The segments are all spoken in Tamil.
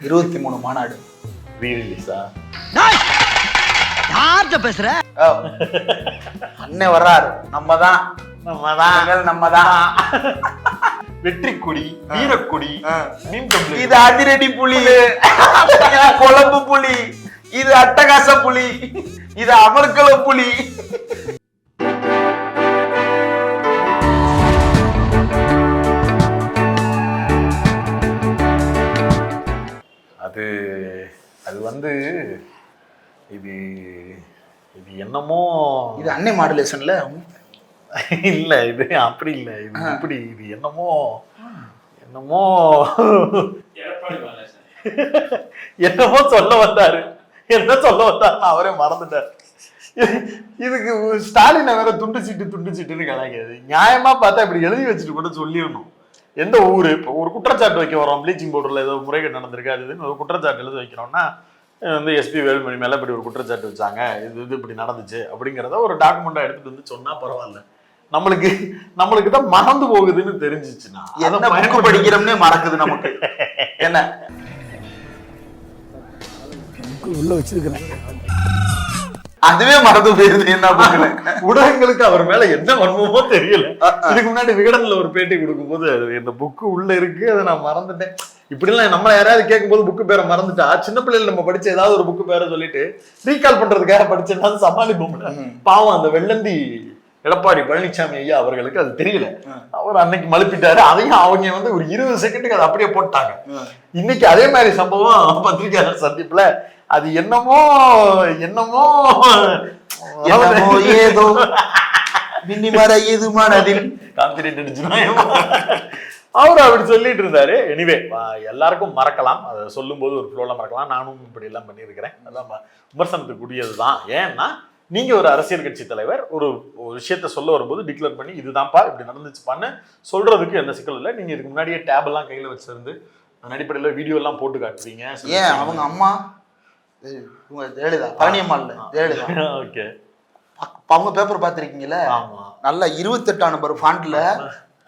இருபத்தி மூணு மாநாடு. ரீரிலீஸா யார்கிட்ட பேசுற? ஓ. அண்ணன் வர்றாரு. நம்ம தான் நம்மதான். நம்ம தான் வெற்றி கொடி வீரக்கொடி இது அதிரடி புலி. குழம்பு புலி. இது அட்டகாச புலி. இது அமர்க்கல புலி. அது அது வந்து இது இது என்னமோ இது அன்னை மாடுலேஷன்ல? இல்ல இது அப்படி இல்ல. இது இப்படி இது என்னமோ என்னமோ என்னமோ சொல்ல வந்தாரு. என்ன சொல்ல வந்தாருன்னு அவரே மறந்துட்டார். இது- இதுக்கு ஸ்டாலினை வேற துண்டு சீட்டு துண்டு சீட்டுன்னு கலாய்க்காது நியாயமா பார்த்தா இப்படி எழுதி வச்சுட்டு கூட சொல்லிடணும். எந்த ஊரு? இப்போ ஒரு குற்றச்சாட்டு வைக்க வரோம் ப்ளீச்சிங் பவுடர்ல ஏதோ முறைகேடு நடந்திருக்கு. அது இதுன்னு ஒரு குற்றச்சாட்டு எழுதி வைக்கிறோம்னா வந்து எஸ்பி வேலுமணி மேல இப்படி ஒரு குற்றச்சாட்டு வச்சாங்க. இது இது இப்படி நடந்துச்சு அப்படிங்கிறத ஒரு டாக்குமெண்டா எடுத்துட்டு வந்து சொன்னா பரவாயில்ல. நம்மளுக்கு நம்மளுக்கு தான் மறந்து போகுதுன்னு தெரிஞ்சிச்சுன்னா அதை என்ன புக்கு படிக்கிறோம்னே மறக்குது நமக்கு. என்ன? உள்ள வச்சிருக்கிறேன். அதுவே மறந்து போயிருது என்ன புக்குன்னு ஊடகங்களுக்கு அவர் மேல என்ன வன்மமோ தெரியல. இதுக்கு முன்னாடி விகடன்ல ஒரு பேட்டி கொடுக்கும்போது அது இந்த புக்கு உள்ள இருக்கு அதை நான் மறந்துட்டேன். இப்படிலாம் நம்மள யாராவது கேட்கும்போது புக்கு பேரை மறந்துட்டா சின்ன பிள்ளைல நம்ம படிச்ச ஏதாவது ஒரு புக்கு பேரை சொல்லிட்டு ரீகால் பண்றதுக்காக படிச்சேன்னா சமாளிப்போம்ல. பாவம் அந்த வெள்ளந்தி எடப்பாடி பழனிசாமி ஐயா அவர்களுக்கு அது தெரியல. அவர் அன்னைக்கு மழுப்பிட்டாரு அதையும் அவங்க வந்து ஒரு இருபது செகண்டுக்கு அதை அப்படியே போட்டாங்க. இன்னைக்கு அதே மாதிரி சம்பவம் பத்திரிகையாளர் சந்திப்புல அது என்னமோ என்னமோ. என்னமோ ஏதோ மின்னி மர இது மனதில். கான்பிடென்ட் அடிச்சுனா அவர் அப்படி சொல்லிட்டு இருந்தாரு. எனிவே எல்லாருக்கும் மறக்கலாம். அதை சொல்லும்போது ஒரு ஃப்ளோல மறக்கலாம். நானும் இப்படி எல்லாம் பண்ணியிருக்கிறேன். அதெல்லாம் ம- விமர்சனத்துக்குரியது தான் ஏன்னா நீங்க ஒரு அரசியல் கட்சி தலைவர் ஒரு ஒரு விஷயத்த சொல்ல வரும்போது டிக்ளேர் பண்ணி இதுதான்ப்பா இப்படி நடந்துச்சுப்பான்னு சொல்றதுக்கு எந்த சிக்கல் இல்லை. நீங்க இதுக்கு முன்னாடியே டேப் எல்லாம் கையில வச்சிருந்து அதன் அடிப்படையில் வீடியோ எல்லாம் போட்டு காட்டுவீங்க. ஏன் அவங்க அம்மா இவங்க ஜெயலலிதா பழனியம்மா இல்ல ஜெயலலிதா. ஓகே. அவங்க பேப்பர் பார்த்திருக்கீங்கல்ல? ஆமா. நல்லா இருபத்தெட்டாம் நம்பர் ஃபாண்ட்ல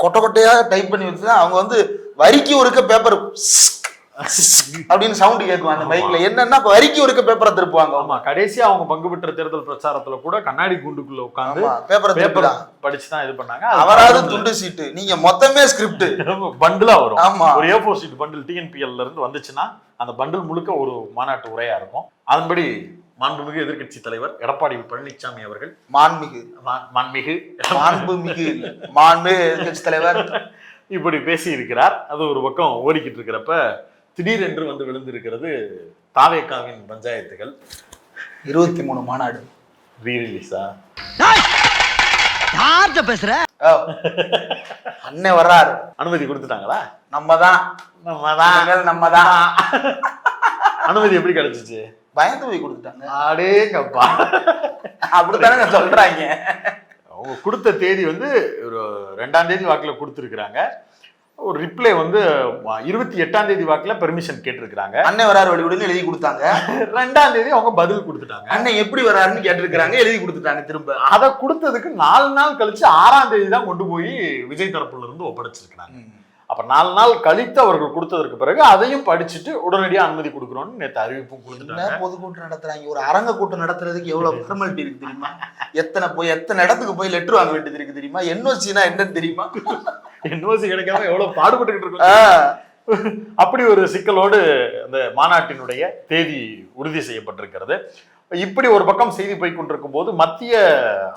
கொட்டை கொட்டையா டைப் பண்ணி வச்சு அவங்க வந்து வரிக்கு ஒருக்க பேப்பர் அப்படின்னு சவுண்ட் கேட்கும் அந்த மைக்ல என்னன்னா வரிக்கு ஒருக்க பேப்பரை திருப்புவாங்க. ஆமா கடைசியா அவங்க பங்கு பெற்ற தேர்தல் பிரச்சாரத்துல கூட கண்ணாடி குண்டுக்குள்ள உட்கார்ந்து பேப்பரை பேப்பர் படிச்சு தான் இது பண்ணாங்க. அவராவது துண்டு சீட்டு நீங்க மொத்தமே ஸ்கிரிப்ட் பண்டிலா வரும். ஆமா. ஒரு ஏ ஃபோர் சீட் பண்டில் டிஎன்பிஎல்ல இருந்து வந்துச்சுன்னா அந்த பண்டில் முழுக்க ஒரு மாநாட்டு உரையா இருக்கும். அதன்படி மாண்புமிகு எதிர்க்கட்சி தலைவர் எடப்பாடி பழனிசாமி அவர்கள். மாண்மிகு மா- மாண்புமிகு. மாண்பு எதிர்க்கட்சி தலைவர். இப்படி பேசி இருக்கிறார் அது ஒரு பக்கம் ஓடிக்கிட்டு இருக்கிறப்ப திடீரென்று வந்து விழுந்திருக்கிறது தாவேக்காவின் பஞ்சாயத்துகள். இருபத்தி மூணு மாநாடு. ரீரிலீஸா யார்கிட்ட பேசுற? ஓ. அண்ணன் வர்றாரு. அனுமதி கொடுத்துட்டாங்களா? நம்ம தான் நம்ம தான் நம்ம தான் அனுமதி எப்படி கிடைச்சிச்சு? பயந்து போய் கொடுத்துட்டாங்க. அடேங்கப்பா. அப்படித்தானே சொல்றாங்க. அவங்க கொடுத்த தேதி வந்து ஒரு ரெண்டாம் தேதி வாக்குல கொடுத்துருக்குறாங்க. ஒரு ரிப்ளை வந்து இருபத்தி எட்டாம் தேதி வாக்குல பெர்மிஷன் கேட்டிருக்கிறாங்க. அண்ணன் வராரு வழி விடுன்னு எழுதி கொடுத்தாங்க. ரெண்டாம் தேதி அவங்க பதில் கொடுத்துட்டாங்க. அண்ணன் எப்படி வராருன்னு கேட்டிருக்கிறாங்க எழுதி கொடுத்துட்டாங்க திரும்ப. அதை கொடுத்ததுக்கு நாலு நாள் கழிச்சு ஆறாம் தேதி தான் கொண்டு போய் விஜய் தரப்புல இருந்து ஒப்படைச்சிருக்கிறாங்க. அப்ப நாலு நாள் கழித்து அவர்கள் கொடுத்ததற்கு பிறகு அதையும் படிச்சுட்டு உடனடியா அனுமதி கொடுக்குறோம்னு நேற்று அறிவிப்பும் என்ன கொடுத்துட்டாங்க பொதுக்கூட்டம் நடத்துறாங்க? ஒரு அரங்க கூட்டம் நடத்துறதுக்கு எவ்வளவு ஃபார்மாலிட்டி இருக்கு தெரியுமா? எத்தனை போய் எத்தனை இடத்துக்கு போய் லெட்டர் வாங்க வேண்டியது இருக்கு தெரியுமா? என்ஓசினா என்னன்னு தெரியுமா? என்ஓசி கிடைக்காம எவ்வளவு பாடுபட்டுக்கிட்டு இருக்கோம். அப்படி ஒரு சிக்கலோடு அந்த மாநாட்டினுடைய தேதி உறுதி செய்யப்பட்டிருக்கிறது. இப்படி ஒரு பக்கம் செய்தி போய் கொண்டிருக்கும் போது மத்திய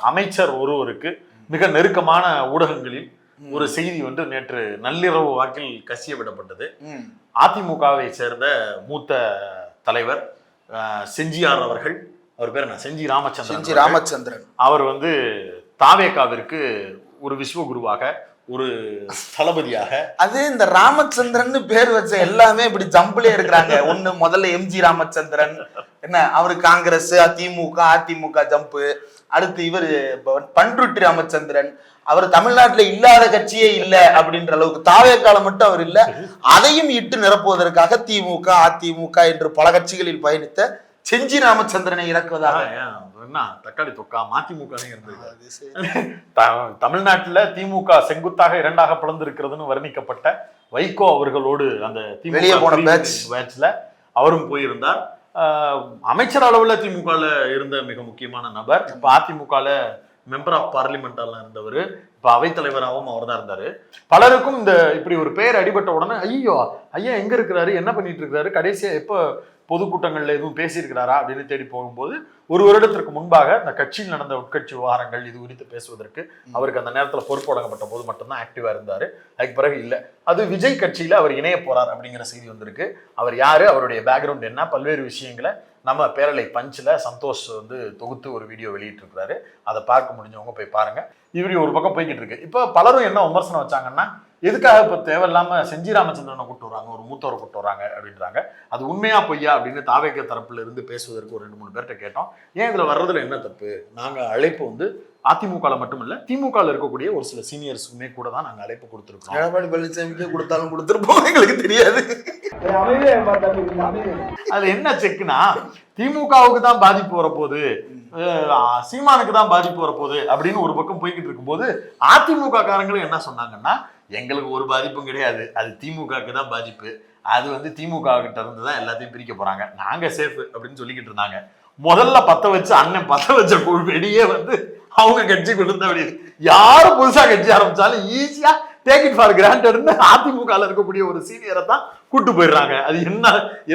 அமைச்சர் ஒருவருக்கு மிக நெருக்கமான ஊடகங்களில் ஒரு செய்தி வந்து நேற்று நள்ளிரவு வாக்கில் கசிய விடப்பட்டது. அதிமுகவை சேர்ந்த மூத்த தலைவர் செஞ்சியார் அவர்கள் அவர் பேர் என்ன? செஞ்சி ராமச்சந்திரன் செஞ்சி. ராமச்சந்திரன். அவர் வந்து தாவேகாவிற்கு ஒரு விஸ்வகுருவாக ஒரு தளபதியாக. அது இந்த ராமச்சந்திரன் பேர் வச்ச எல்லாமே இப்படி ஜம்பிளே இருக்கிறாங்க. ஒண்ணு முதல்ல எம்ஜி ராமச்சந்திரன் என்ன அவரு காங்கிரஸ் திமுக அதிமுக ஜம்பு. அடுத்து இவர் பண்ருட்டி ராமச்சந்திரன். அவர் தமிழ்நாட்டுல இல்லாத கட்சியே இல்ல அப்படின்ற அளவுக்கு தாவேக்கால மட்டும் அவர் இல்ல. அதையும் இட்டு நிரப்புவதற்காக திமுக அதிமுக என்று பல கட்சிகளில் பயணித்த செஞ்சி ராமச்சந்திரனை இறக்குவதாக. என்ன தக்காளி தொக்கா? மதிமுக தமிழ்நாட்டுல திமுக செங்குத்தாக இரண்டாக பிளந்திருக்கிறதுன்னு வர்ணிக்கப்பட்ட வைகோ அவர்களோடு அந்த போன. பேட்ச்ல அவரும் போயிருந்தார். அமைச்சர் அளவுல திமுகல இருந்த மிக முக்கியமான நபர். இப்ப அதிமுகல மெம்பர் ஆஃப் பார்லிமெண்டால இருந்தவர். இப்ப அவைத்தலைவராகவும் அவர் தான் இருந்தாரு. பலருக்கும் இந்த இப்படி ஒரு பெயர் அடிபட்ட உடனே ஐயோ ஐயா எங்க இருக்கிறாரு? என்ன பண்ணிட்டு இருக்கிறாரு? கடைசியா எப்ப பொதுக்கூட்டங்கள்ல எதுவும் பேசியிருக்கிறாரா அப்படின்னு தேடி போகும்போது ஒரு வருடத்திற்கு முன்பாக இந்த கட்சியில் நடந்த உட்கட்சி விவகாரங்கள் இது குறித்து பேசுவதற்கு அவருக்கு அந்த நேரத்துல பொறுப்பு வழங்கப்பட்ட போது மட்டும்தான் ஆக்டிவா இருந்தாரு. அதுக்கு பிறகு இல்ல. அது விஜய் கட்சியில அவர் இணைய போறார் அப்படிங்கிற செய்தி வந்திருக்கு. அவர் யாரு அவருடைய பேக்ரவுண்ட் என்ன பல்வேறு விஷயங்களை நம்ம பேரலை பஞ்சில் சந்தோஷ் வந்து தொகுத்து ஒரு வீடியோ வெளியிட்டு இருக்கிறாரு அதை பார்க்க முடிஞ்சவங்க போய் பாருங்க. இப்படி ஒரு பக்கம் போய்கிட்டு இருக்கு. இப்போ பலரும் என்ன விமர்சனம் வச்சாங்கன்னா எதுக்காக இப்போ தேவையில்லாம செஞ்சி ராமச்சந்திரனை கூட்டு வராங்க? ஒரு மூத்தவரை கூட்டு வராங்க அப்படின்றாங்க. அது உண்மையா பொய்யா அப்படின்னு தாவேக்க தரப்புல இருந்து பேசுவதற்கு ஒரு ரெண்டு மூணு பேர்கிட்ட கேட்டோம். ஏன் இதுல வர்றதுல என்ன தப்பு? நாங்க அழைப்பு வந்து அதிமுகல மட்டும் இல்ல திமுகல இருக்கக்கூடிய ஒரு சில சீனியர்ஸுமே கூட தான் நாங்க அழைப்பு கொடுத்துருக்கோம் எடப்பாடி பழனிசாமிக்கே கொடுத்தாலும் கொடுத்துருப்போம். எங்களுக்கு தெரியாது. அது என்ன செக்குனா திமுகவுக்கு தான் பாதிப்பு வரப்போகுது சீமானுக்கு தான் பாதிப்பு வரப்போகுது அப்படின்னு ஒரு பக்கம் போய்கிட்டு இருக்கும்போது அதிமுக காரங்களும் என்ன சொன்னாங்கன்னா எங்களுக்கு ஒரு பாதிப்பும் கிடையாது. அது திமுகவுக்கு தான் பாதிப்பு. அது வந்து திமுக கிட்ட இருந்து தான் எல்லாத்தையும் பிரிக்க போறாங்க. நாங்க சேஃப் அப்படின்னு சொல்லிக்கிட்டு இருந்தாங்க. முதல்ல பத்த வச்சு அண்ணன் பத்த வச்ச வெளியே வந்து அவங்க கட்சி கொடுத்த அப்படி யாரு புதுசா கட்சி ஆரம்பிச்சாலும் ஈஸியா டேக் இட் ஃபார் கிராண்டட்னு அதிமுகல இருக்கக்கூடிய ஒரு சீனியரை தான் கூட்டு போயிடுறாங்க. அது என்ன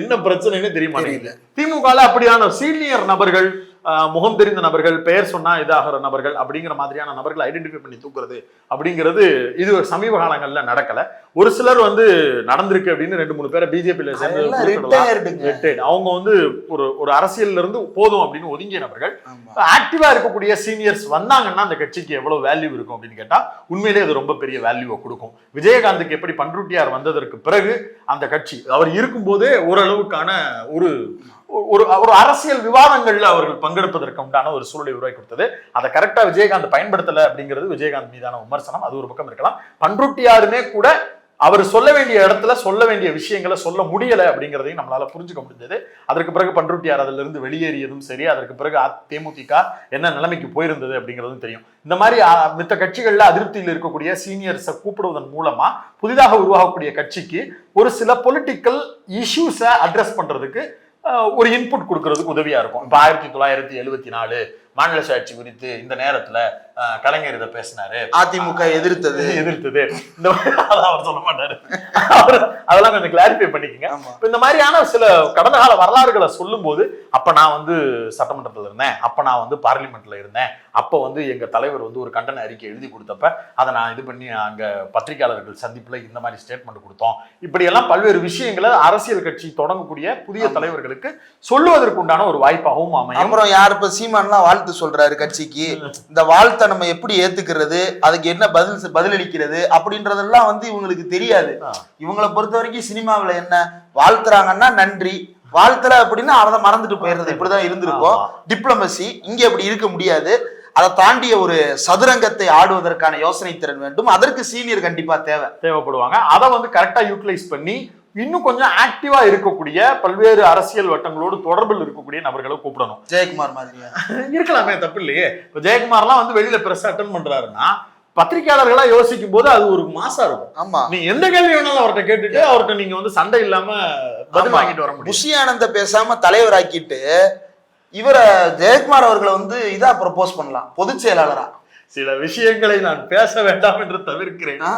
என்ன பிரச்சனைன்னு தெரிய மாட்டேங்குது. திமுகல அப்படியான சீனியர் நபர்கள் முகம் தெரிந்த நபர்கள் பெயர் சொன்னா இதாகிற நபர்கள் அப்படிங்கிற மாதிரியான நபர்களை ஐடென்டிஃபை பண்ணி தூக்குறது அப்படிங்கிறது இது சமீப காலங்கள்ல நடக்கல ஒரு சிலர் வந்து நடந்திருக்கு அப்படின்னு ரெண்டு மூணு பேரை பிஜேபியில சேர்ந்து. அவங்க வந்து ஒரு ஒரு அரசியல்ல இருந்து போதும் அப்படின்னு ஒதுங்கிய நபர்கள். ஆக்டிவா இருக்கக்கூடிய சீனியர்ஸ் வந்தாங்கன்னா அந்த கட்சிக்கு எவ்வளவு வேல்யூ இருக்கும் அப்படின்னு கேட்டா உண்மையிலேயே அது ரொம்ப பெரிய வேல்யூவை கொடுக்கும் விஜயகாந்துக்கு எப்படி பன்ருட்டியார் வந்ததற்கு பிறகு அந்த கட்சி அவர் இருக்கும்போதே ஓரளவுக்கான ஒரு ஒரு ஒரு அரசியல் விவாதங்கள்ல அவர்கள் பங்கெடுப்பதற்கு உண்டான ஒரு சூழலை உருவாக்கி கொடுத்தது. அதை கரெக்டா விஜயகாந்த் பயன்படுத்தல அப்படிங்கிறது விஜயகாந்த் மீதான விமர்சனம். அது ஒரு பக்கம் இருக்கலாம். பன்ருட்டியாருமே கூட அவர் சொல்ல வேண்டிய இடத்துல சொல்ல வேண்டிய விஷயங்களை சொல்ல முடியல அப்படிங்கிறதையும் நம்மளால புரிஞ்சுக்க முடிஞ்சது. அதற்கு பிறகு பன்ருட்டியார் அதுல இருந்து வெளியேறியதும் சரி அதற்கு பிறகு தேமுதிக என்ன நிலைமைக்கு போயிருந்தது அப்படிங்கிறதும் தெரியும். இந்த மாதிரி மித்த கட்சிகள்ல அதிருப்தியில் இருக்கக்கூடிய சீனியர்ஸை கூப்பிடுவதன் மூலமா புதிதாக உருவாகக்கூடிய கட்சிக்கு ஒரு சில பொலிட்டிக்கல் இஷ்யூஸை அட்ரஸ் பண்றதுக்கு ஒரு இன்புட் கொடுக்கறதுக்கு உதவியாக இருக்கும். இப்போ ஆயிரத்தி தொள்ளாயிரத்தி எழுபத்தி நாலு மாநில சுயாட்சி குறித்து இந்த நேரத்துல கலைஞர் இதை பேசினாரு. அதிமுக எதிர்த்தது. எதிர்த்தது. இந்த அவர் சொல்ல மாட்டாரு. அவர் அதெல்லாம் கொஞ்சம் கிளாரிஃபை பண்ணிக்கங்க. இந்த மாதிரியான சில கடந்த கால வரலாறுகளை சொல்லும்போது அப்ப நான் வந்து சட்டமன்றத்துல இருந்தேன். அப்ப நான் வந்து பார்லிமெண்ட்ல இருந்தேன். அப்ப வந்து எங்க தலைவர் வந்து ஒரு கண்டன அறிக்கை எழுதி கொடுத்தப்ப அதை நான் இது பண்ணி அங்க பத்திரிகையாளர்கள் சந்திப்புல இந்த மாதிரி ஸ்டேட்மெண்ட் கொடுத்தோம். இப்படி எல்லாம் பல்வேறு விஷயங்களை அரசியல் கட்சி தொடங்கக்கூடிய புதிய. தலைவர்களுக்கு சொல்லுவதற்கு உண்டான ஒரு வாய்ப்பாகவும் அமையும். அப்புறம் யார் இப்ப சீமான்லாம் வாழ்த்து சொல்றாரு கட்சிக்கு இந்த வாழ்த்தை நம்ம எப்படி ஏத்துக்கிறது அதுக்கு என்ன பதில் பதிலளிக்கிறது அப்படின்றதெல்லாம் வந்து இவங்களுக்கு தெரியாது. இவங்களை பொறுத்த வரைக்கும் சினிமாவுல என்ன வாழ்த்துறாங்கன்னா நன்றி. வாழ்த்தல அப்படின்னா அதை மறந்துட்டு போயிடுறது இப்படிதான் இருந்திருக்கும். டிப்ளமசி இங்க அப்படி இருக்க முடியாது. அதை தாண்டிய ஒரு சதுரங்கத்தை ஆடுவதற்கான யோசனை திறன் வேண்டும். அதற்கு சீனியர் கண்டிப்பா தேவை. தேவைப்படுவாங்க. அதை வந்து கரெக்டா யூட்டிலைஸ் பண்ணி இன்னும் கொஞ்சம் ஆக்டிவா இருக்கக்கூடிய பல்வேறு அரசியல் வட்டங்களோடு தொடர்பில் இருக்கக்கூடிய நபர்களை கூப்பிடணும். ஜெயக்குமார் மாதிரியா? இருக்கலாமே தப்பு இல்லையே. இப்போ ஜெயக்குமார்லாம் வந்து வெளியில பிரஸ் அட்டன் பண்றாருன்னா பத்திரிகையாளர்களா யோசிக்கும் போது அது ஒரு மாசா இருக்கும். ஆமா. நீங்க எந்த கேள்வி வேணாலும் அவர்கிட்ட கேட்டுட்டு அவர்கிட்ட நீங்க வந்து சண்டை இல்லாம பதில். வாங்கிட்டு வர முடியும். புஷி ஆனந்த பேசாம தலைவராக்கிட்டு இவரை ஜெயக்குமார் அவர்களை வந்து இதா ப்ரப்போஸ் பண்ணலாம் பொதுச் செயலாளரா? சில விஷயங்களை நான் பேச வேண்டாம் என்று தவிர்க்கிறேன். ஆ?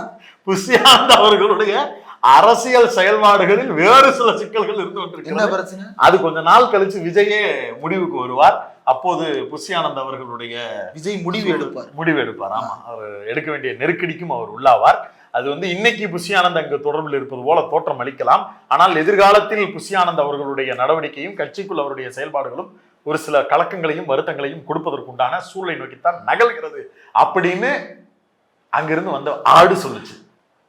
புஷியானந்த் அவர்களுடைய அரசியல் செயல்பாடுகளில் வேறு சில சிக்கல்கள் இருந்து பிரச்சனை? அது கொஞ்ச நாள் கழிச்சு விஜயே முடிவுக்கு வருவார். அப்போது புஷியானந்த் அவர்களுடைய விஜய் முடிவு எடுப்பார். முடிவு எடுப்பார். ஆமா அவர் எடுக்க வேண்டிய நெருக்கடிக்கும் அவர் உள்ளாவார். அது வந்து இன்னைக்கு புஷியானந்த் அங்கு தொடர்பில் இருப்பது போல தோற்றம் அளிக்கலாம். ஆனால் எதிர்காலத்தில் புஷியானந்த் அவர்களுடைய நடவடிக்கையும் கட்சிக்குள் அவருடைய செயல்பாடுகளும் ஒரு சில கலக்கங்களையும் வருத்தங்களையும் கொடுப்பதற்குண்டான சூழலை நோக்கித்தான் நகல்கிறது அப்படின்னு அங்கிருந்து வந்த ஆடு சொல்லுச்சு.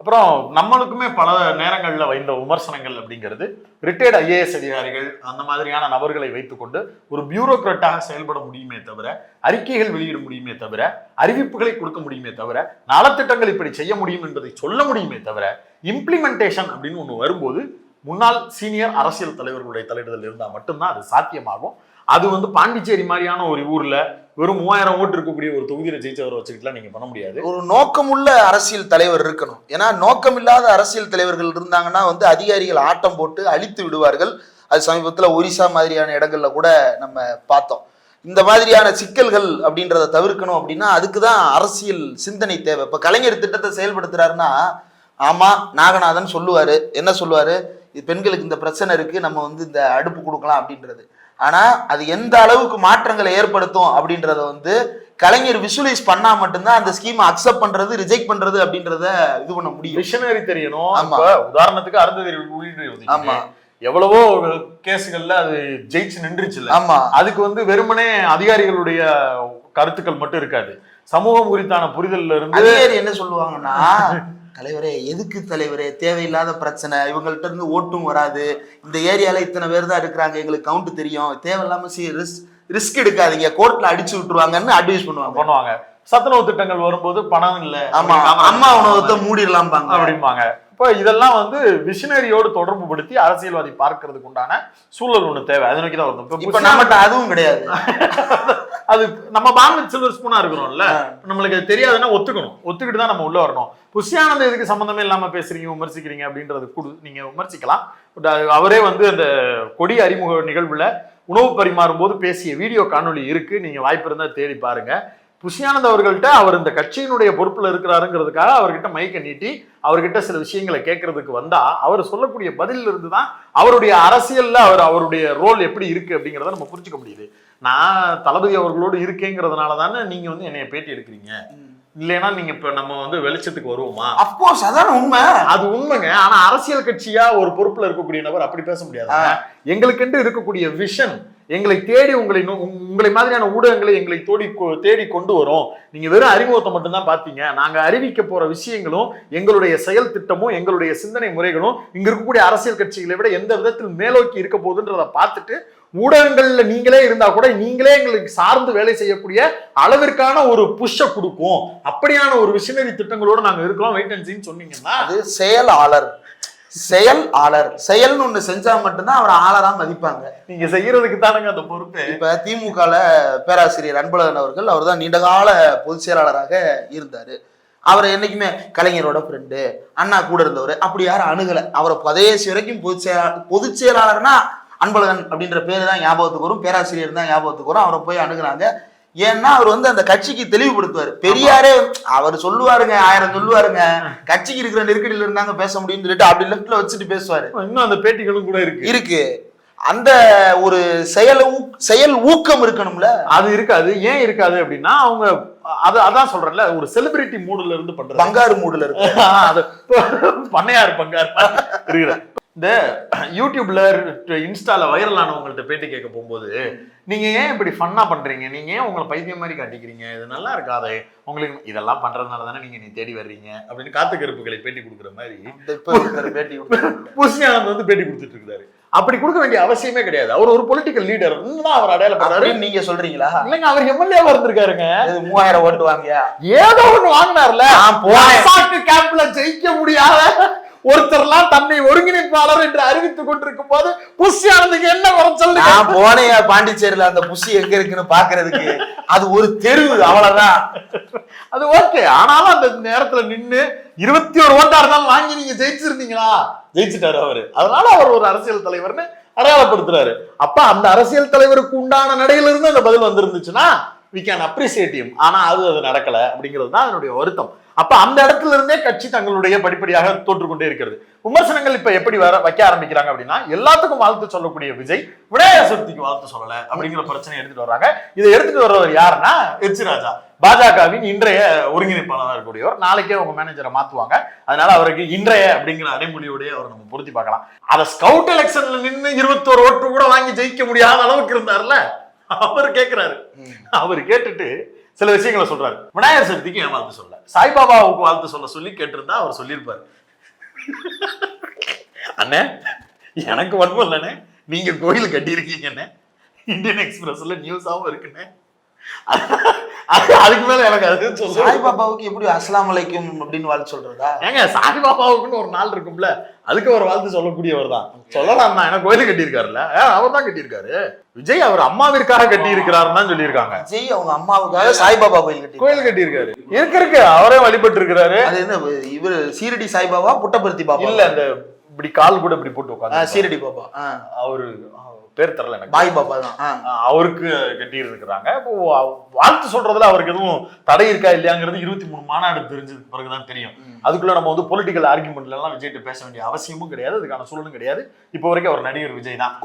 அப்புறம் நம்மளுக்குமே பல நேரங்களில் வைந்த விமர்சனங்கள் அப்படிங்கிறது. ரிட்டையர்ட் ஐஏஎஸ் அதிகாரிகள் அந்த மாதிரியான நபர்களை வைத்துக்கொண்டு ஒரு பியூரோக்ராட்டாக செயல்பட முடியுமே தவிர அறிக்கைகள் வெளியிட முடியுமே தவிர அறிவிப்புகளை கொடுக்க முடியுமே தவிர நலத்திட்டங்கள் இப்படி செய்ய முடியும் என்பதை சொல்ல முடியுமே தவிர இம்ப்ளிமெண்டேஷன் அப்படின்னு ஒன்று வரும்போது முன்னாள் சீனியர் அரசியல் தலைவர்களுடைய தலையிடுதல் இருந்தால் மட்டும்தான் அது சாத்தியமாகும். அது வந்து பாண்டிச்சேரி மாதிரியான ஒரு ஊரில் வெறும் மூவாயிரம் ஓட்டு இருக்கக்கூடிய ஒரு தொகுதியில ஜெயிச்சவரை வச்சுக்கிட்டுலாம் நீங்க பண்ண முடியாது. ஒரு நோக்கமுள்ள அரசியல் தலைவர் இருக்கணும். ஏன்னா நோக்கமில்லாத அரசியல் தலைவர்கள் இருந்தாங்கன்னா வந்து அதிகாரிகள் ஆட்டம் போட்டு அழித்து விடுவார்கள். அது சமீபத்தில் ஒரிசா மாதிரியான இடங்கள்ல கூட நம்ம பார்த்தோம். இந்த மாதிரியான சிக்கல்கள் அப்படின்றத தவிர்க்கணும் அப்படின்னா அதுக்கு தான் அரசியல் சிந்தனை தேவை. இப்போ கலைஞர் திட்டத்தை செயல்படுத்துறாருன்னா ஆமா நாகநாதன் சொல்லுவாரு. என்ன சொல்லுவாரு? இது பெண்களுக்கு இந்த பிரச்சனை இருக்கு நம்ம வந்து இந்த அடுப்பு கொடுக்கலாம் அப்படின்றது. ஆனா அது எந்த அளவுக்கு மாற்றங்களை ஏற்படுத்தும் அப்படின்றத வந்து கலைஞர் விஷுவலைஸ் பண்ணா மட்டும்தான் அந்த ஸ்கீமை அக்செப்ட் பண்றது ரிஜெக்ட் பண்றது அப்படின்றத இது பண்ண முடியும். விஷனரி தெரியணும். உதாரணத்துக்கு அருந்ததி ஆமா. எவ்வளவோ கேஸுகள்ல அது ஜெயிச்சு நின்றுச்சுல்ல. ஆமா. அதுக்கு வந்து வெறுமனே அதிகாரிகளுடைய கருத்துக்கள் மட்டும் இருக்காது. சமூகம் குறித்தான புரிதல்ல இருந்து என்ன சொல்லுவாங்கன்னா தலைவரே எதுக்கு தலைவரே? தேவையில்லாத பிரச்சனை. இவங்கள்ட்ட இருந்து ஓட்டும் வராது. இந்த ஏரியால இத்தனை பேர் தான் இருக்கிறாங்க. எங்களுக்கு கவுண்ட் தெரியும். தேவையில்லாம சி ரிஸ்க் ரிஸ்க் எடுக்காதீங்க. கோர்ட்ல அடிச்சு விட்டுருவாங்கன்னு அட்வைஸ் பண்ணுவாங்க. பண்ணுவாங்க. சத்துணவு திட்டங்கள் வரும்போது பணம் இல்ல. ஆமா. அம்மா உணவகத்தை மூடிடலாம்பாங்க. அப்படிம்பாங்க. இப்போ இதெல்லாம் வந்து விஷனரியோடு தொடர்பு படுத்தி அரசியல்வாதி பார்க்கறதுக்கு உண்டான சூழல் ஒண்ணு தேவை. அதை நோக்கி தான் வரணும் இப்ப நம்மகிட்ட அதுவும் கிடையாது. அது நம்ம பாம்பன் சில்வர் ஸ்பூனா இருக்கிறோம்ல. நம்மளுக்கு தெரியாதுன்னா ஒத்துக்கணும். ஒத்துக்கிட்டு தான் நம்ம உள்ள வரணும். புஷ்யானந்த இதுக்கு சம்பந்தமே இல்லாம பேசுறீங்க விமர்சிக்கிறீங்க அப்படின்றது குடு நீங்க விமர்சிக்கலாம். பட் அவரே வந்து அந்த கொடி அறிமுக நிகழ்வுல உணவு பரிமாறும் போது பேசிய வீடியோ காணொளி இருக்கு. நீங்க வாய்ப்பு இருந்தா தேடி பாருங்க. புஷ்யானந்த் அவர்கள்ட்ட அவர் இந்த கட்சியினுடைய பொறுப்புல இருக்கிறாருங்கிறதுக்காக அவர்கிட்ட மைக்கை நீட்டி அவர்கிட்ட சில விஷயங்களை கேட்கறதுக்கு வந்தா அவர் சொல்லக்கூடிய பதிலில் இருந்து தான் அவருடைய அரசியல்ல அவர் அவருடைய ரோல் எப்படி இருக்கு அப்படிங்கிறத நம்ம புரிஞ்சுக்க முடியுது. நான் தளபதி அவர்களோடு இருக்கேங்கிறதுனால தானே நீங்க வந்து என்னைய பேட்டி எடுக்கிறீங்க. இல்லைன்னா நீங்க இப்ப நம்ம வந்து வெளிச்சத்துக்கு வருவோமா? அப்கோர்ஸ் அதான் உண்மை. அது உண்மைங்க. ஆனா அரசியல் கட்சியா ஒரு பொறுப்புல இருக்கக்கூடிய நபர் அப்படி பேச முடியாது. எங்களுக்கென்று இருக்கக்கூடிய விஷன் எங்களை தேடி உங்களை நோ- உங்களை மாதிரியான ஊடகங்களை எங்களை தோடி கொ- தேடி கொண்டு வரும். நீங்க வெறும் அறிமுகத்தை மட்டும்தான் பார்த்தீங்க. நாங்க அறிவிக்க போற விஷயங்களும் எங்களுடைய செயல் திட்டமும் எங்களுடைய சிந்தனை முறைகளும் இங்க இருக்கக்கூடிய அரசியல் கட்சிகளை விட எந்த விதத்தில் மேலோக்கி இருக்க போகுதுன்றத பார்த்துட்டு ஊடகங்கள்ல நீங்களே இருந்தா கூட நீங்களே எங்களுக்கு சார்ந்து வேலை செய்யக்கூடிய அளவிற்கான ஒரு புஷ்ஷ கொடுக்கும். அப்படியான ஒரு விஷனரி திட்டங்களோட நாங்க இருக்கிறோம் வெயிட் அண்ட் சொன்னீங்கன்னா அது செயலாளர். செயல் ஆளர். செயல்னு ஒண்ணு செஞ்சா மட்டும்தான் அவர் ஆளரா மதிப்பாங்க. நீங்க செய்யறதுக்கு தானங்க அந்த பொறுப்பு? இப்ப திமுகல பேராசிரியர் அன்பழகன் அவர்கள் அவர் தான் நீண்டகால பொதுச் செயலாளராக இருந்தாரு. அவர் என்னைக்குமே கலைஞரோட ஃப்ரெண்டு அண்ணா கூட இருந்தவர் அப்படி யாரும் அணுகல. அவரை பதேசி வரைக்கும் பொதுச் செயலா பொதுச் செயலாளர்னா அன்பழகன் அப்படின்ற பேரு தான் ஞாபகத்துக்கு வரும். பேராசிரியர் தான் ஞாபகத்துக்கு வரும். அவரை போய் அணுகுனாங்க. ஏன்னா அவர் வந்து அந்த கட்சிக்கு தெளிவுபடுத்துவார். பெரியாரே அவர் சொல்லுவாருங்க ஆயிரம் சொல்லுவாருங்க. கட்சிக்கு இருக்கிற நெருக்கடியில இருந்தாங்க பேச முடியும்னு சொல்லிட்டு அப்படி லெஃப்ட்ல வச்சுட்டு பேசுவாரு. இன்னும் அந்த பேட்டிகளும் கூட இருக்கு. இருக்கு. அந்த ஒரு செயல் ஊக்- செயல் ஊக்கம் இருக்கணும்ல? அது இருக்காது. ஏன் இருக்காது அப்படின்னா அவங்க அது அதான் சொல்றேன்ல ஒரு செலிபிரிட்டி மூடுல இருந்து பண்றது. பங்காரு மூடுல இருக்கு. அது பண்ணையார் பங்கார் இருக்கிற. இந்த யூடியூப்ல இன்ஸ்டால வைரல் ஆனவங்கள்ட்ட பேட்டி கேட்க போகும்போது நீங்க ஏன் இப்படி ஃபன்னா பண்றீங்க? நீங்க ஏன் உங்களை பைத்தியம் மாதிரி காட்டிக்கிறீங்க? இது நல்லா இருக்காது. உங்களுக்கு இதெல்லாம் பண்றதுனால தானே நீங்க நீ தேடி வர்றீங்க? அப்படின்னு காத்து கருப்புகளை பேட்டி கொடுக்குற மாதிரி பேட்டி. புஷ்ணியானந்த் வந்து பேட்டி கொடுத்துட்டு இருக்காரு. அப்படி கொடுக்க வேண்டிய அவசியமே கிடையாது. அவர் ஒரு பொலிட்டிக்கல் லீடர் தான் அவர் அடையாளப்படுறாரு அப்படின்னு நீங்க சொல்றீங்களா? இல்லைங்க அவர் எம்எல்ஏவா இருந்திருக்காருங்க. மூவாயிரம் ஓட்டு வாங்கியா? ஏதோ ஒண்ணு வாங்கினார்ல. கேம்ப்ல ஜெயிக்க முடியாத ஒருத்தர்லாம் தன்னை ஒருங்கிணைப்பாளர் என்று அறிவித்துக் கொண்டிருக்கும் போது புஷ்யானந்துக்கு என்ன குறைச்சல் நான் போனேன் பாண்டிச்சேரியில அந்த புஷி எங்க இருக்குன்னு பாக்குறதுக்கு அது ஒரு தெருவு அவ்வளவுதான். அது ஓகே. ஆனாலும் அந்த நேரத்துல நின்னு இருபத்தி ஒரு ஓட்டா இருந்தாலும் வாங்கி நீங்க ஜெயிச்சிருந்தீங்களா? ஜெயிச்சிட்டாரு அவரு. அதனால அவர் ஒரு அரசியல் தலைவர்னு அடையாளப்படுத்துறாரு. அப்ப அந்த அரசியல் தலைவருக்கு உண்டான நடையில இருந்து அந்த பதில் வந்திருந்துச்சுன்னா வி கேன் அப்ரிசியேட் him. ஆனா அது அது நடக்கல அப்படிங்கிறது தான் அதனுடைய வருத்தம். அப்ப அந்த இடத்துல இருந்தே கட்சி தங்களுடைய படிப்படியாக தோற்றுக்கொண்டே இருக்கிறது. விமர்சனங்கள் இப்ப எப்படி வர வைக்க ஆரம்பிக்கிறாங்க அப்படின்னா எல்லாத்துக்கும் வாழ்த்து சொல்லக்கூடிய விஜய் விநாயகர் சதுர்த்திக்கு வாழ்த்து சொல்லல அப்படிங்கிற பிரச்சனை எடுத்துட்டு வர்றாங்க. இதை எடுத்துட்டு வர்றவர் யாருன்னா எச் ராஜா. பாஜகவின் இன்றைய ஒருங்கிணைப்பாளராக இருக்கக்கூடியவர். நாளைக்கே அவங்க மேனேஜரை மாத்துவாங்க. அதனால அவருக்கு இன்றைய அப்படிங்கிற அடைமொழியோடய அவர் நம்ம பொருத்தி பார்க்கலாம். அதை ஸ்கவுட் எலெக்ஷன்ல நின்று இருபத்தோரு ஓட்டு கூட வாங்கி ஜெயிக்க முடியாத அளவுக்கு இருந்தார்ல? அவர் கேட்கிறாரு அவர் கேட்டுட்டு சில விஷயங்களை சொல்றாரு. விநாயகர் சதுர்த்திக்கு ஏன் வாழ்த்து சொல்ல. சாய்பாபாவுக்கு வாழ்த்து சொல்ல சொல்லி கேட்டிருந்தா அவர் சொல்லியிருப்பாரு. அண்ணே எனக்கு வன்மம் இல்லைண்ணே. நீங்க கோயில் கட்டியிருக்கீங்கண்ணே. இந்தியன் எக்ஸ்பிரஸ்ல நியூஸாவும் இருக்குண்ணே. அதுக்கு மேல எனக்கு அது சொல்ல சாய்பாபாவுக்கு எப்படி அஸ்லாம் அலைக்கும் அப்படின்னு வாழ்த்து சொல்றதா? ஏங்க சாய்பாபாவுக்குன்னு ஒரு நாள் இருக்கும்ல. அதுக்கு ஒரு வாழ்த்து சொல்லக்கூடியவர் தான். சொல்லலாம் தான் ஏன்னா கோயில் கட்டியிருக்காருல்ல. அவர் தான் கட்டியிருக்காரு. விஜய் அவர் அம்மாவிற்காக கட்டி இருக்கிறாருன்னு தான் சொல்லியிருக்காங்க. விஜய் அவங்க அம்மாவுக்காக சாய்பாபா கோயில் கட்டி கோயில் கட்டியிருக்காரு. இருக்கு இருக்கு. அவரே வழிபட்டு இருக்கிறாரு அது என்ன இவர் சீரடி சாய்பாபா புட்டபர்த்தி பாபா? இல்ல அந்த இப்படி கால் கூட இப்படி போட்டு உட்காந்து சீரடி பாபா. அவர் பேர் தெரியல எனக்கு. பாய் பாபா தான். அவருக்கு கட்டி இருக்கிறாங்க இப்போ வாழ்த்து சொல்றதுல அவருக்கு எதுவும் தடை இருக்கா இல்லையாங்கிறது இருபத்தி மூணு மாநாடு தெரிஞ்சதுக்கு பிறகுதான் தெரியும். அதுக்குள்ள நம்ம வந்து பொலிட்டிக்கல் ஆர்குமெண்ட்ல எல்லாம் விஜய்கிட்ட பேச வேண்டிய அவசியமும் கிடையாது. அதுக்கான சூழலும் கிடையாது. இப்போ வரைக்கும் அவர் நடிகர் விஜய் தான்.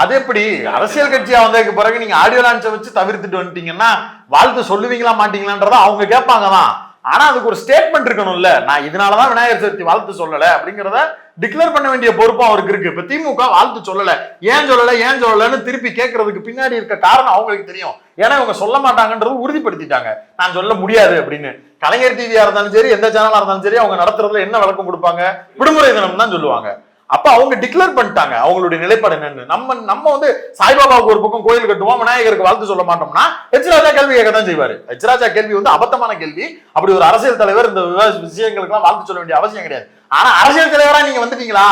அது எப்படி? அரசியல் கட்சியா வந்ததுக்கு பிறகு நீங்க ஆடியோ லான்ச்சை வச்சு தவிர்த்துட்டு வந்துட்டீங்கன்னா வாழ்த்து சொல்லுவீங்களா மாட்டீங்களான்றத அவங்க கேட்பாங்க தான். ஆனா அதுக்கு ஒரு ஸ்டேட்மெண்ட் இருக்கணும்ல. நான் இதனாலதான் விநாயகர் சதுர்த்தி வாழ்த்து சொல்லல அப்படிங்கிறத டிக்ளேர் பண்ண வேண்டிய பொறுப்பும் அவருக்கு இருக்கு. இப்ப திமுக வாழ்த்து சொல்லல. ஏன் சொல்லல ஏன் சொல்லலன்னு திருப்பி கேட்கறதுக்கு பின்னாடி இருக்க காரணம் அவங்களுக்கு தெரியும். ஏன்னா இவங்க சொல்ல மாட்டாங்கன்றது உறுதிப்படுத்திட்டாங்க. நான் சொல்ல முடியாது அப்படின்னு. கலைஞர் டிவியா இருந்தாலும் சரி எந்த சேனலா இருந்தாலும் சரி அவங்க நடத்துறதுல என்ன விளக்கம் கொடுப்பாங்க? விடுமுறை தினம் தான் சொல்லுவாங்க. அப்ப அவங்க டிக்ளேர் பண்ணிட்டாங்க. அவங்களுடைய நிலைப்பாடு என்னன்னு. நம்ம நம்ம வந்து சாய்பாபாவுக்கு ஒரு பக்கம் கோயில் கட்டுவோம் விநாயகருக்கு வாழ்த்து சொல்ல மாட்டோம்னா எச்ராஜா கேள்வி கேட்க தான் செய்வாரு எச்ராஜா கேள்வி வந்து அபத்தமான கேள்வி. அப்படி ஒரு அரசியல் தலைவர் இந்த விஷயங்களுக்கெல்லாம் வாழ்த்து சொல்ல வேண்டிய அவசியம் கிடையாது. ஆனா அரசியல் தலைவரா நீங்க வந்துட்டீங்களா?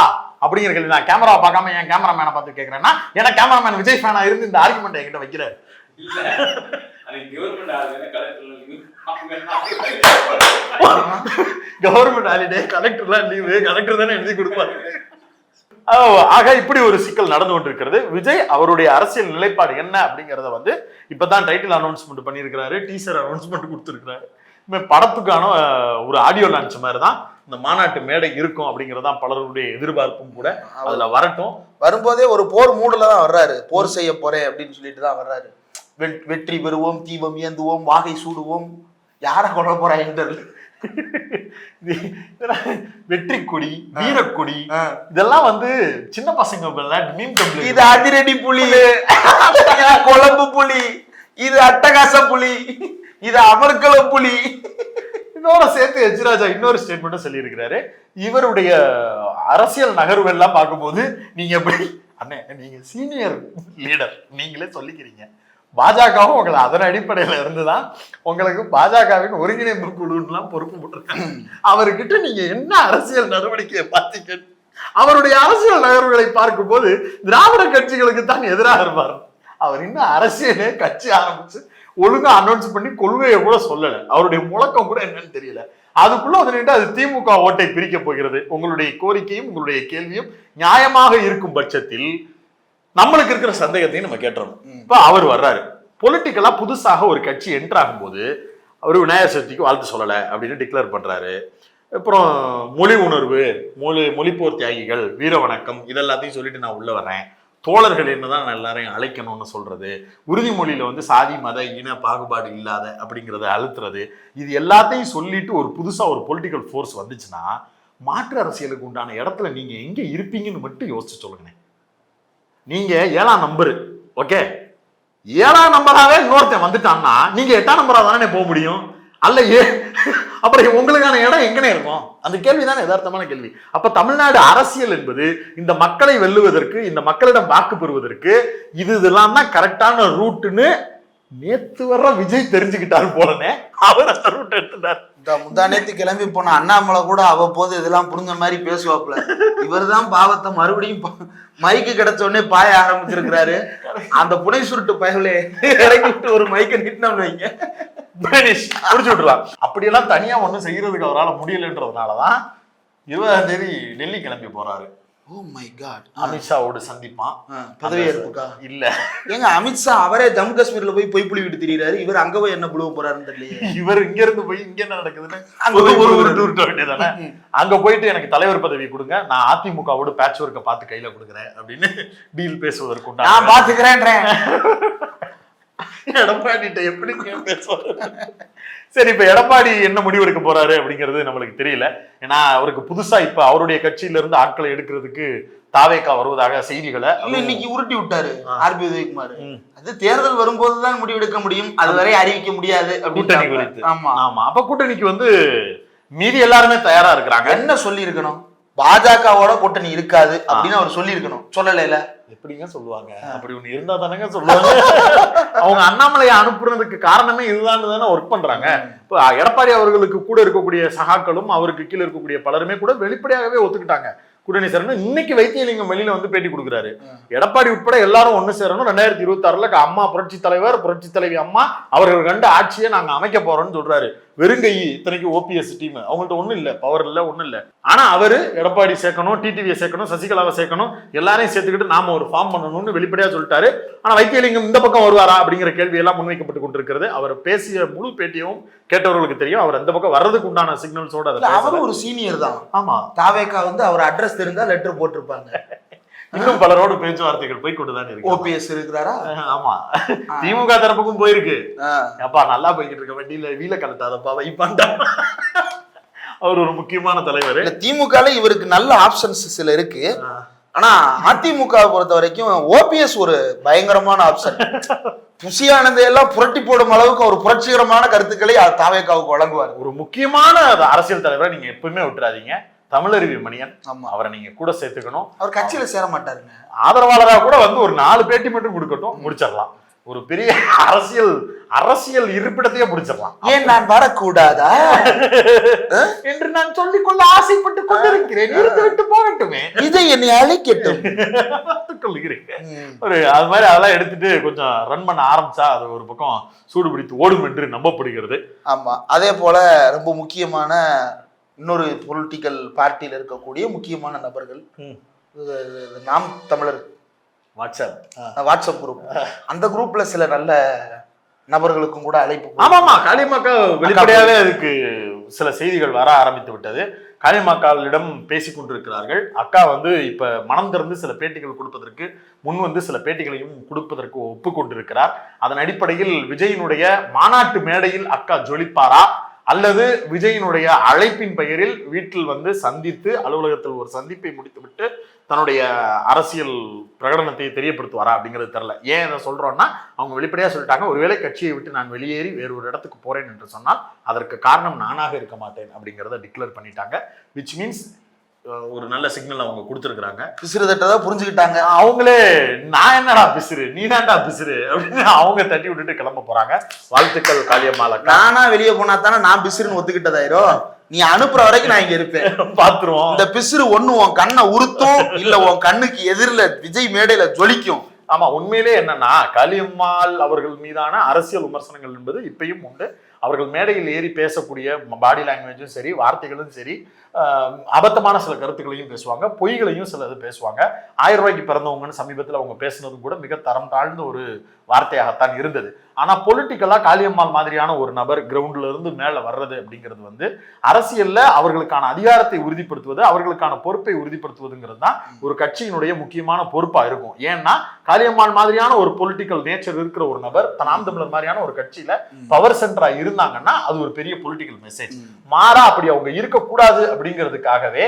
அப்படிங்கிற கேள்வி. நான் கேமரா பார்க்காம என் கேமராமேனை பார்த்து கேட்கறேன்னா ஏன்னா கேமராமேன் விஜய் ஃபேனா இருந்து இந்த ஆர்குமெண்ட் என்கிட்ட வைக்கிறாரு. கவர்மெண்ட் ஹாலிடே கலெக்டர்லாம் லீவு கலெக்டர் தானே எழுதி கொடுப்பாரு. ஆக இப்படி ஒரு சிக்கல் நடந்து கொண்டிருக்கிறது. விஜய் அவருடைய அரசியல் நிலைப்பாடு என்ன அப்படிங்கறத வந்து இப்பதான் டைட்டில் அனௌன்ஸ்மெண்ட் பண்ணியிருக்கிறாரு டீசர் அனௌன்ஸ்மெண்ட் கொடுத்துருக்கிறாரு. படத்துக்கான ஒரு ஆடியோ லான்ச் மாதிரி தான் இந்த மாநாட்டு மேடை இருக்கும் அப்படிங்கறதான் பலருடைய எதிர்பார்ப்பும் கூட அதுல வரட்டும். வரும்போதே ஒரு போர் மூடுல தான் வர்றாரு. போர் செய்ய போறேன் அப்படின்னு சொல்லிட்டு தான் வர்றாரு வெற்றி பெறுவோம் தீபம் ஏந்துவோம் வாகை சூடுவோம். யாரை கொல்ல போறாங்கன்னு தெரியல. வெற்றி கொடி வீரக்கொடி. இதெல்லாம் வந்து சின்ன பசங்க மீம் இது அதிரடி புலி. குழம்பு புலி. இது அட்டகாச புலி. இது அமர்கல புலி. இதோட சேர்த்து எச்ராஜா இன்னொரு ஸ்டேட்மெண்ட்டும் சொல்லியிருக்கிறாரு. இவருடைய அரசியல் நகர்வு எல்லாம் பார்க்கும்போது நீங்க எப்படி அண்ணே நீங்க சீனியர் லீடர் நீங்களே சொல்லிக்கிறீங்க. பாஜகவும் உங்களை அதன் அடிப்படையில இருந்துதான் உங்களுக்கு பாஜகவின் ஒருங்கிணைப்பு குழுலாம் பொறுப்பு போட்டிருக்காங்க. அவர்கிட்ட நீங்க என்ன அரசியல் நடவடிக்கையை பார்த்தீங்க? அவருடைய அரசியல் நகர்வுகளை பார்க்கும்போது திராவிட கட்சிகளுக்கு தான் எதிராக இருப்பார். அவர் இன்னும் அரசியலே கட்சி ஆரம்பிச்சு ஒழுங்கா அனௌன்ஸ் பண்ணி கொள்கையை கூட சொல்லல. அவருடைய முழக்கம் கூட என்னன்னு தெரியல. அதுக்குள்ள வந்துட்டு அது திமுக ஓட்டை பிரிக்க போகிறது. உங்களுடைய கோரிக்கையும் உங்களுடைய கேள்வியும் நியாயமாக இருக்கும் பட்சத்தில் நம்மளுக்கு இருக்கிற சந்தேகத்தையும் நம்ம கேட்டுறோம் இப்ப அவர் வர்றாரு. பொலிட்டிக்கலா புதுசாக ஒரு கட்சி என்டர் ஆகும்போது அவர் விநாயகர் சதுர்த்திக்கு வாழ்த்து சொல்லல அப்படின்னு டிக்ளேர் பண்றாரு. அப்புறம் மொழி உணர்வு மொழி மொழிப்போர் தியாகிகள் வீர வணக்கம் இதெல்லாத்தையும் சொல்லிட்டு நான் உள்ள வர்றேன். தோழர்கள் என்னதான் நான் எல்லாரையும் அழைக்கணும்னு சொல்றது. உறுதிமொழியில வந்து சாதி மத இன பாகுபாடு இல்லாத அப்படிங்கறத அழுத்துறது. இது எல்லாத்தையும் சொல்லிட்டு ஒரு புதுசா ஒரு பொலிட்டிக்கல் ஃபோர்ஸ் வந்துச்சுன்னா மாற்று அரசியலுக்கு உண்டான இடத்துல நீங்க எங்க இருப்பீங்கன்னு மட்டும் யோசிச்சு சொல்லுங்க நீங்க ஏழாம் நம்பரு ஓகே ஏழாம் நம்பராகவே இன்னொருத்தன் வந்துட்டான்னா நீங்க எட்டாம் நம்பரா தானே போக முடியும்? அல்ல ஏ அப்புறம் உங்களுக்கான இடம் எங்கனே இருக்கும்? அந்த கேள்வி தானே யதார்த்தமான கேள்வி. அப்ப தமிழ்நாடு அரசியல் என்பது இந்த மக்களை வெல்லுவதற்கு இந்த மக்களிடம் வாக்கு பெறுவதற்கு இது இதெல்லாம் தான் கரெக்டான ரூட்டுன்னு நேத்து வர்ற விஜய் தெரிஞ்சுக்கிட்டாரு போலனே. அவர் அந்த ரூட் எடுத்துட்டார். இந்த முந்தா நேத்து கிளம்பி போன அண்ணாமலை கூட அவ்வப்போது இதெல்லாம் புரிஞ்ச மாதிரி பேசுவாப்ல இவர்தான் பாவத்தை மறுபடியும் மைக்கு கிடைச்ச உடனே பாய ஆரம்பிச்சிருக்கிறாரு. அந்த புனை சுருட்டு பயலே இறக்கி விட்டு ஒரு மைக்கை நிட்டினோம்னு வைங்க. பேனிஷ் முடிச்சு விட்டுலாம் அப்படியெல்லாம் தனியா ஒண்ணும் செய்யறதுக்கு அவரால் முடியலன்றதுனாலதான் இருபதாம் தேதி டெல்லி கிளம்பி போறாரு. ஓ மை காட் அமித்ஷாவோடு சந்திப்பான். பதவியேற்புக்கா? இல்ல. ஏங்க அமித்ஷா அவரே ஜம்மு காஷ்மீர்ல போய் பொய் புளி விட்டு திரியிறாரு. இவர் அங்க போய் என்ன புழுவ போறாருன்னு தெரியலையே. இவர் இங்க இருந்து போய் இங்க என்ன நடக்குதுன்னு? அங்க ஒரு ஒரு. டூர் வேண்டியதானே அங்க போயிட்டு எனக்கு தலைவர் பதவி கொடுங்க. நான் அதிமுகவோட பேட்ச் ஒர்க்கை பார்த்து கையில கொடுக்குறேன் அப்படின்னு டீல் பேசுவதற்கு நான் உண்டான பாத்துக்கிறேன்றேன் எடப்பாடிட்ட எப்படி பேசுவாரு? சரி இப்ப எடப்பாடி என்ன முடிவு எடுக்க போறாரு அப்படிங்கிறது நம்மளுக்கு தெரியல. ஏன்னா அவருக்கு புதுசா இப்ப அவருடைய கட்சியில இருந்து ஆட்களை எடுக்கிறதுக்கு தாவேக்கா வருவதாக செய்திகளை இன்னைக்கு உருட்டி விட்டாரு. R B Udhayakumar. அது தேர்தல் வரும்போதுதான் முடிவெடுக்க முடியும். அதுவரை அறிவிக்க முடியாது கூட்டணி குறித்து. ஆமா. ஆமா. அப்ப கூட்டணிக்கு வந்து மீதி எல்லாருமே தயாரா இருக்கிறாங்க. என்ன சொல்லி இருக்கணும் பாஜகவோட கூட்டணி இருக்காது அப்படின்னு அவர் சொல்லியிருக்கணும். சொல்லலைல? எப்படிங்க சொல்லுவாங்க? அப்படி ஒண்ணு இருந்தா தானங்க சொல்லுவாங்க. அவங்க அண்ணாமலையை அனுப்புறதுக்கு காரணமே இதுதான் தானே ஒர்க் பண்றாங்க. இப்ப எடப்பாடி அவர்களுக்கு கூட இருக்கக்கூடிய சகாக்களும் அவருக்கு கீழே இருக்கக்கூடிய பலருமே கூட வெளிப்படையாகவே ஒத்துக்கிட்டாங்க. கூட்டணி சேரணும். இன்னைக்கு வைத்தியலிங்கம் வெளியில வந்து பேட்டி கொடுக்குறாரு. எடப்பாடி உட்பட எல்லாரும் ஒண்ணு சேரணும். ரெண்டாயிரத்தி இருபத்தி ஆறுல அம்மா புரட்சி தலைவர் புரட்சி தலைவி அம்மா அவர்கள் கண்ட ஆட்சியை நாங்க அமைக்க போறோம்னு சொல்றாரு. வெறுங்கை இத்தனைக்கு ஓபிஎஸ் டீம் அவங்கள்ட்ட ஒண்ணும் இல்ல. பவர் இல்ல ஒண்ணும் இல்ல. ஆனா அவரு எடப்பாடி சேர்க்கணும் டிடிவியை சேர்க்கணும் சசிகலாவை சேர்க்கணும் எல்லாரையும் சேர்த்துக்கிட்டு நாம ஒரு ஃபார்ம் பண்ணணும்னு வெளிப்படையா சொல்லிட்டாரு. ஆனா வைத்தியலிங்கம் இந்த பக்கம் வருவாரா அப்படிங்கிற கேள்வி எல்லாம் முன்வைக்கப்பட்டு கொண்டிருக்கிறது. அவர் பேசிய முழு பேட்டியும் கேட்டவர்களுக்கு தெரியும். அவர் அந்த பக்கம் வர்றதுக்கு உண்டான சிக்னல்ஸோட. அவரும் ஒரு சீனியர் தான். ஆமா. தாவேக்கா வந்து அவர் அட்ரஸ் தெரிந்தா லெட்டர் போட்டிருப்பாங்க. இன்னும் பலரோடு பேச்சுவார்த்தைகள் போய் கொண்டுதான் இருக்கு. ஓபிஎஸ் இருக்கிறாரா ஆமா. திமுக தரப்புக்கும் போயிருக்கு. அப்பா நல்லா போய்கிட்டு இருக்க வண்டியில வீல கலட்டாதப்பா வைப்பான்டா. அவர் ஒரு முக்கியமான தலைவர். இல்ல திமுகல இவருக்கு நல்ல ஆப்ஷன்ஸ் சில இருக்கு. ஆனா அதிமுக பொறுத்த வரைக்கும் ஓபிஎஸ் ஒரு பயங்கரமான ஆப்ஷன் புசியானதை எல்லாம் புரட்டி போடும் அளவுக்கு ஒரு புரட்சிகரமான கருத்துக்களை தாவேக்காவுக்கு வழங்குவார். ஒரு முக்கியமான அரசியல் தலைவரை நீங்க எப்பவுமே விட்டுறாதீங்க. தமிழருவி மணியன். ஆமா. அவரை நீங்க கூட சேர்த்துக்கணும். அவர் கட்சியில சேர மாட்டாருங்க ஆதரவாளரா கூட வந்து ஒரு நாலு பேட்டி மட்டும் கொடுக்கட்டும் முடிச்சிடலாம். ஒரு பெரிய அரசியல் அரசியல் இருப்பிடத்தையே முடிச்சிடலாம். ஏன் நான் வரக்கூடாதா? என்று நான் சொல்லிக் கொள்ள ஆசைப்பட்டு கொண்டிருக்கிறேன். இருந்து விட்டு போகட்டுமே. இதை என்னை அழைக்கட்டும். கொள்கிறேன். ஒரு அது மாதிரி அதெல்லாம் எடுத்துட்டு கொஞ்சம் ரன் பண்ண ஆரம்பிச்சா அது ஒரு பக்கம் சூடு பிடித்து ஓடும் என்று நம்பப்படுகிறது. ஆமா. அதே போல ரொம்ப முக்கியமான இன்னொரு பொலிட்டிக்கல் பார்ட்டியில இருக்கக்கூடிய முக்கியமான நபர்கள். நாம் தமிழர். வாட்ஸ்அப். வாட்ஸ்அப் குரூப் அந்த குரூப்ல சில நல்ல நபர்களுக்கும் கூட அழைப்பு ஆமாமா காளியம்மாக்கா வெளிப்படையாவே அதுக்கு சில செய்திகள் வர ஆரம்பித்து விட்டது. காளியம்மாக்காளிடம் பேசிக் கொண்டிருக்கிறார்கள். அக்கா வந்து இப்ப மனம் திறந்து சில பேட்டிகள் கொடுப்பதற்கு முன் வந்து சில பேட்டிகளையும் கொடுப்பதற்கு ஒப்புக்கொண்டிருக்கிறார். அதன் அடிப்படையில் விஜயினுடைய மாநாட்டு மேடையில் அக்கா ஜொலிப்பாரா? அல்லது விஜயினுடைய அழைப்பின் பெயரில் வீட்டில் வந்து சந்தித்து அலுவலகத்தில் ஒரு சந்திப்பை முடித்துவிட்டு தன்னுடைய அரசியல் பிரகடனத்தை தெரியப்படுத்துவாரா அப்படிங்கிறது தெரில ஏன் இதை சொல்கிறோன்னா அவங்க வெளிப்படையாக சொல்லிட்டாங்க ஒருவேளை கட்சியை விட்டு நான் வெளியேறி வேறு ஒரு இடத்துக்கு போகிறேன் என்று சொன்னால் அதற்கு காரணம் நானாக இருக்க மாட்டேன் அப்படிங்கிறத டிக்ளேர் பண்ணிட்டாங்க. விச் மீன்ஸ் ஒரு நல்ல சிக்னல் அவங்க கொடுத்துருக்குறாங்க. பிசிறுதட்டதை புரிஞ்சுக்கிட்டாங்க. அவங்களே நான் என்னடா பிசுறு? நீ தான்டா பிசுறு? அப்படின்னு அவங்க தட்டி விட்டுட்டு கிளம்ப போறாங்க. வாழ்த்துக்கள் காளியம்மாளக்கா நானா வெளியே போனா தானே நான் பிசிறுன்னு ஒத்துக்கிட்டதாயிரும் நீ அனுப்புற வரைக்கும் நான் இங்க இருப்பேன். பாத்துருவோம். இந்த பிசிறு ஒண்ணு உன் கண்ணை உறுத்தும் இல்ல உன் கண்ணுக்கு எதிரில விஜய் மேடையில ஜொலிக்கும். ஆமா உண்மையிலே என்னன்னா காளியம்மாள் அவர்கள் மீதான அரசியல் விமர்சனங்கள் என்பது இப்பயும் உண்டு. அவர்கள் மேடையில் ஏறி பேசக்கூடிய பாடி லாங்குவேஜும் சரி வார்த்தைகளும் சரி அபத்தமான சில கருத்துக்களையும் பேசுவாங்க பொய்களையும் சில இது பேசுவாங்க. ஆயிரம் ரூபாய்க்கு பிறந்தவங்கன்னு சமீபத்தில் அவங்க பேசுனதும் கூட மிக தரம் தாழ்ந்த ஒரு வார்த்தையாகத்தான் இருந்தது. ஆனா பொலிட்டிக்கலா காளியம்மாள் மாதிரியான ஒரு நபர் கிரவுண்ட்ல இருந்து மேல வர்றது அப்படிங்கிறது வந்து அரசியல்ல அவர்களுக்கான அதிகாரத்தை உறுதிப்படுத்துவது அவர்களுக்கான பொறுப்பை உறுதிப்படுத்துவதுங்கிறது தான் ஒரு கட்சியினுடைய முக்கியமான பொறுப்பா இருக்கும். ஏன்னா காளியம்மாள் மாதிரியான ஒரு பொலிட்டிக்கல் நேச்சர் இருக்கிற ஒரு நபர் தனாம் தமிழர் மாதிரியான ஒரு கட்சியில பவர் சென்டரா இருந்தாங்கன்னா அது ஒரு பெரிய பொலிட்டிக்கல் மெசேஜ் மாறா அப்படி அவங்க இருக்கக்கூடாது அப்படிங்கிறதுக்காகவே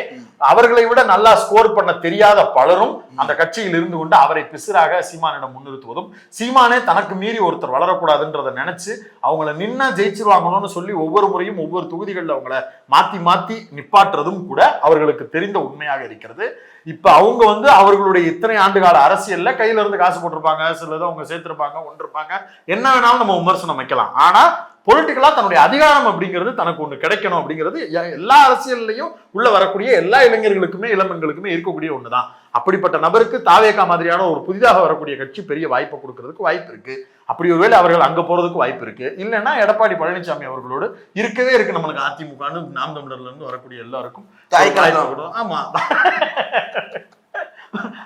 அவர்களை விட நல்லா ஸ்கோர் பண்ண தெரியாத பலரும் அந்த கட்சியில் இருந்து கொண்டு அவரை பிசுறாக சீமானிடம் முன்னிறுத்துவதும் சீமானே தனக்கு மீறி ஒருத்தர் வளரக்கூடாதுன்றதை நினைச்சு அவங்கள நின்னா ஜெயிச்சிருவாங்கன்னு சொல்லி ஒவ்வொரு முறையும் ஒவ்வொரு தொகுதிகளில் அவங்கள மாத்தி மாத்தி நிப்பாட்டுறதும் கூட அவர்களுக்கு தெரிந்த உண்மையாக இருக்கிறது. இப்ப அவங்க வந்து அவர்களுடைய இத்தனை ஆண்டுகால அரசியல்ல கையில இருந்து காசு போட்டிருப்பாங்க சிலது அவங்க சேர்த்திருப்பாங்க ஒன்றிருப்பாங்க. என்ன வேணாலும் நம்ம விமர்சனம் வைக்கலாம். ஆனா பொலிட்டிக்கலா தன்னுடைய அதிகாரம் அப்படிங்கிறது தனக்கு ஒண்ணு கிடைக்கணும் அப்படிங்கிறது எல்லா அரசியல்லையும் உள்ள வரக்கூடிய எல்லா இளைஞர்களுக்குமே இளம்பெண்களுக்குமே இருக்கக்கூடிய ஒண்ணுதான். அப்படிப்பட்ட நபருக்கு தாவேகா மாதிரியான ஒரு புதிதாக வரக்கூடிய கட்சி பெரிய வாய்ப்பை கொடுக்கறதுக்கு வாய்ப்பு இருக்கு. அப்படி ஒருவேளை அவர்கள் அங்க போறதுக்கு வாய்ப்பு இருக்கு. இல்லைன்னா எடப்பாடி பழனிசாமி அவர்களோடு இருக்கவே இருக்கு நம்மளுக்கு அதிமுகன்னு நாம் தமிழர்ல இருந்து வரக்கூடிய எல்லாருக்கும். தாய்க்கா வாய்ப்பு கொடுக்கும். ஆமா.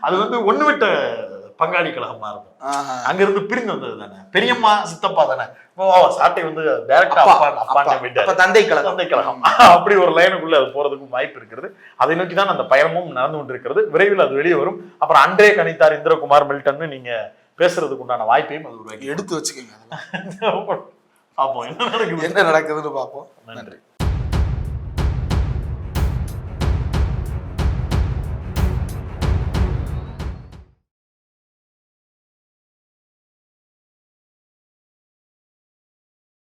அது வந்து ஒண்ணு விட்ட பங்காளி கழகமா இருக்கும். அங்க இருந்து பிரிந்து வந்தது தானே. பெரியம்மா சித்தப்பா தானே. ஓ சாட்டை வந்து டைரக்டா அப்பா, அப்பா. தந்தை கழகம். தந்தை கழகம். அப்படி ஒரு லைனுக்குள்ள அது போறதுக்கும் வாய்ப்பு இருக்கிறது அதை நோக்கி தான் அந்த பயணமும் நடந்து கொண்டிருக்கிறது. விரைவில் அது வெளியே வரும். அப்புறம் அன்றே கணித்தார் இந்திரகுமார் மில்டன் நீங்க பேசுறதுக்கு உண்டான வாய்ப்பையும் அது உருவாக்கி எடுத்து வச்சுக்கோங்க. பார்ப்போம். என்ன நடக்குது? என்ன நடக்குதுன்னு பார்ப்போம். நன்றி.